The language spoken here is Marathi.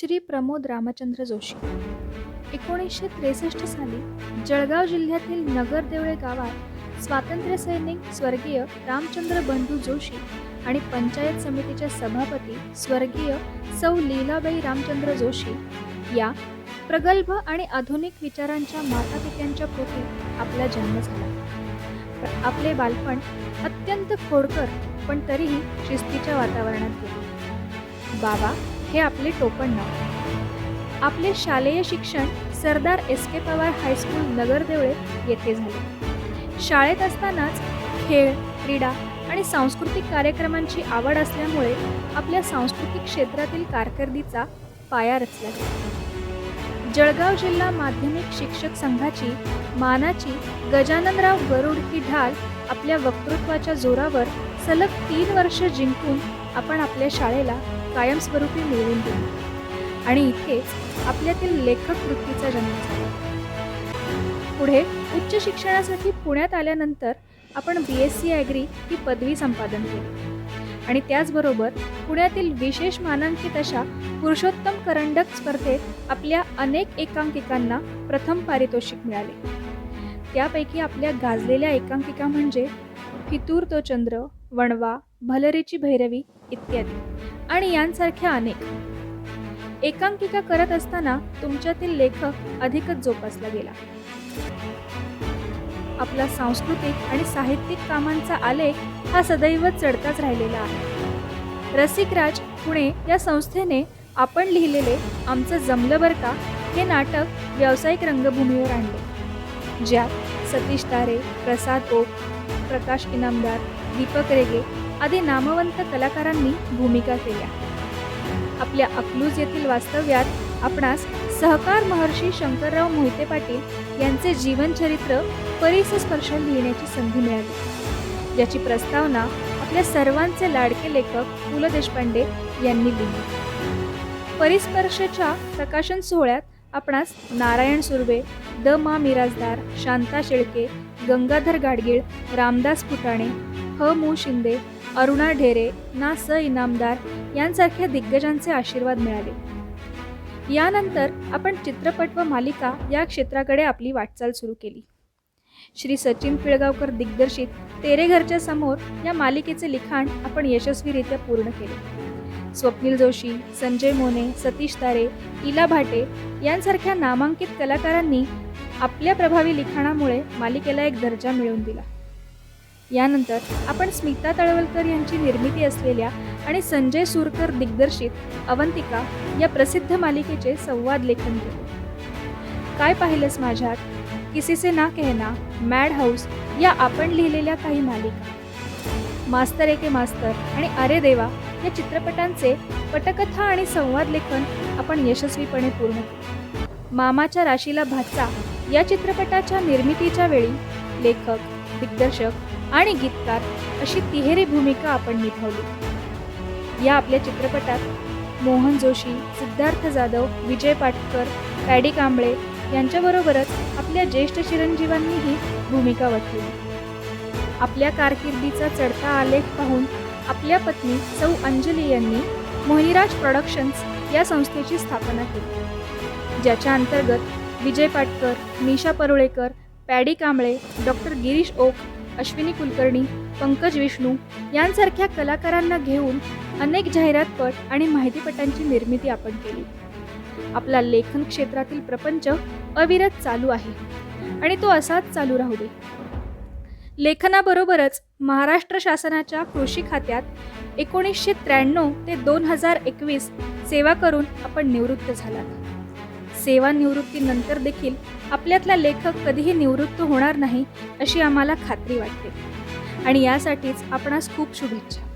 श्री प्रमोद रामचंद्र जोशी. एकोणीसशे त्रेसष्ट साली जळगाव जिल्ह्यातील नगरदेवळे गावात स्वातंत्र्य सैनिक स्वर्गीय रामचंद्र बंधू जोशी आणि पंचायत समितीच्या सभापती स्वर्गीय सौ लीलाबाई रामचंद्र जोशी या प्रगल्भ आणि आधुनिक विचारांच्या मातापित्यांच्या पोटी आपला जन्म झाला. आपले बालपण अत्यंत खोडकर पण तरीही शिस्तीच्या वातावरणात गेले. बाबा हे आपले टोपण नाव. आपले शालेय शिक्षण Sardar S K Pawar high school Nagardevle येथे झाले. शाळेत असतानाच खेळ क्रीडा आणि सांस्कृतिक कार्यक्रमांची आवड असल्यामुळे आपल्या सांस्कृतिक क्षेत्रातील कारकिर्दीचा पाया रचला. जळगाव जिल्हा माध्यमिक शिक्षक संघाची मानाची गजाननराव गरुड ही ढाल आपल्या वक्तृत्वाच्या जोरावर सलग तीन वर्ष जिंकून आपण आपल्या शाळेला कायमस्वरूपी मिळवून दिली. आणि इथेच आपल्यातील लेखक वृत्तीचा जन्म झाला. पुढे उच्च शिक्षणासाठी पुण्यात आल्यानंतर आपण बी एस सी ॲग्री ही पदवी संपादन केली. आणि त्याचबरोबर पुण्यातील विशेष मानांकित अशा पुरुषोत्तम करंडक स्पर्धेत आपल्या अनेक एकांकिकांना प्रथम पारितोषिक मिळाले. त्यापैकी आपल्या गाजलेल्या एकांकिका म्हणजे फितूर तो चंद्र वणवा भलरीची भैरवी इत्यादी. आणि यांसारख्या अनेक. एकांकिका करत असताना तुमच्यातील लेखक अधिकच जोपासला गेला. आपला सांस्कृतिक आणि साहित्यिक कामांचा आलेख हा सदैव चढताच राहिलेला आहे. रसिकराज पुणे या संस्थेने आपण लिहिलेले आमचं जमलं बर का हे नाटक व्यावसायिक रंगभूमीवर आणले. ज्यात सतीश तारे प्रसाद ओक प्रकाश इनामदार दीपक रेगे आदी नामवंत कलाकारांनी भूमिका केल्या. आपल्या अकलूज येथील वास्तव्यात आपणास सहकार महर्षी शंकरराव मोहिते पाटील यांचे जीवनचरित्र परिसस्पर्श लिहिण्याची संधी मिळाली. ज्याची प्रस्तावना आपल्या सर्वांचे लाडके लेखक पु ल देशपांडे यांनी दिली. परिस्पर्शच्या प्रकाशन सोहळ्यात आपणास नारायण सुर्वे द मा मिराजदार शांता शेळके गंगाधर गाडगीळ रामदास फुटाणे ह मु शिंदे अरुणा ढेरे ना स इनामदार यांसारख्या दिग्गजांचे आशीर्वाद मिळाले. यानंतर आपण चित्रपट व मालिका या क्षेत्राकडे आपली वाटचाल सुरू केली. श्री सचिन पिळगावकर दिग्दर्शित तेरे घरच्या समोर या मालिकेचे लिखाण आपण यशस्वीरित्या पूर्ण केले. स्वप्नील जोशी संजय मोने सतीश तारे इला भाटे यांसारख्या नामांकित कलाकारांनी आपल्या प्रभावी लिखाणामुळे मालिकेला एक दर्जा मिळवून दिला. यानंतर आपण स्मिता तळवलकर यांची निर्मिती असलेल्या आणि संजय सुरकर दिग्दर्शित अवंतिका या प्रसिद्ध मालिकेचे संवाद लेखन केले. काय पाहिलंस माझ्यात? किसीसे ना कहना मॅड हाऊस या आपण लिहिलेल्या काही मालिका. मास्तर एके मास्तर आणि अरे देवा या चित्रपटांचे पटकथा आणि संवाद लेखन आपण यशस्वीपणे पूर्ण केले. मामाच्या राशीला भाचा या चित्रपटाच्या निर्मितीच्या वेळी लेखक दिग्दर्शक आणि गीतकार अशी तिहेरी भूमिका आपण निभावली. या आपल्या चित्रपटात मोहन जोशी सिद्धार्थ जाधव विजय पाटकर पॅडी कांबळे यांच्याबरोबरच आपल्या ज्येष्ठ चिरंजीवांनीही भूमिका वठवली. आपल्या कारकिर्दीचा चढता आलेख पाहून आपल्या पत्नी सौ अंजली यांनी मोहिराज प्रॉडक्शन्स या संस्थेची स्थापना केली. ज्याच्या अंतर्गत विजय पाटकर निशा परुळेकर पॅडी कांबळे डॉक्टर गिरीश ओक अश्विनी कुलकर्णी पंकज विष्णू यांसारख्या कलाकारांना घेऊन अनेक जाहिरातपट आणि माहितीपटांची निर्मिती आपण केली. आपला लेखन क्षेत्रातील प्रपंच अविरत चालू आहे आणि तो असाच चालू राहू दे. लेखनाबरोबरच महाराष्ट्र शासनाच्या कृषी खात्यात एकोणीसशे त्र्याण्णव ते दोन हजार एकवीस सेवा करून आपण निवृत्त झालात. सेवानिवृत्तीनंतर देखील आपल्यातला लेखक कधीही निवृत्त होणार नाही अशी आम्हाला खात्री वाटते. आणि यासाठीच आपणास खूप शुभेच्छा.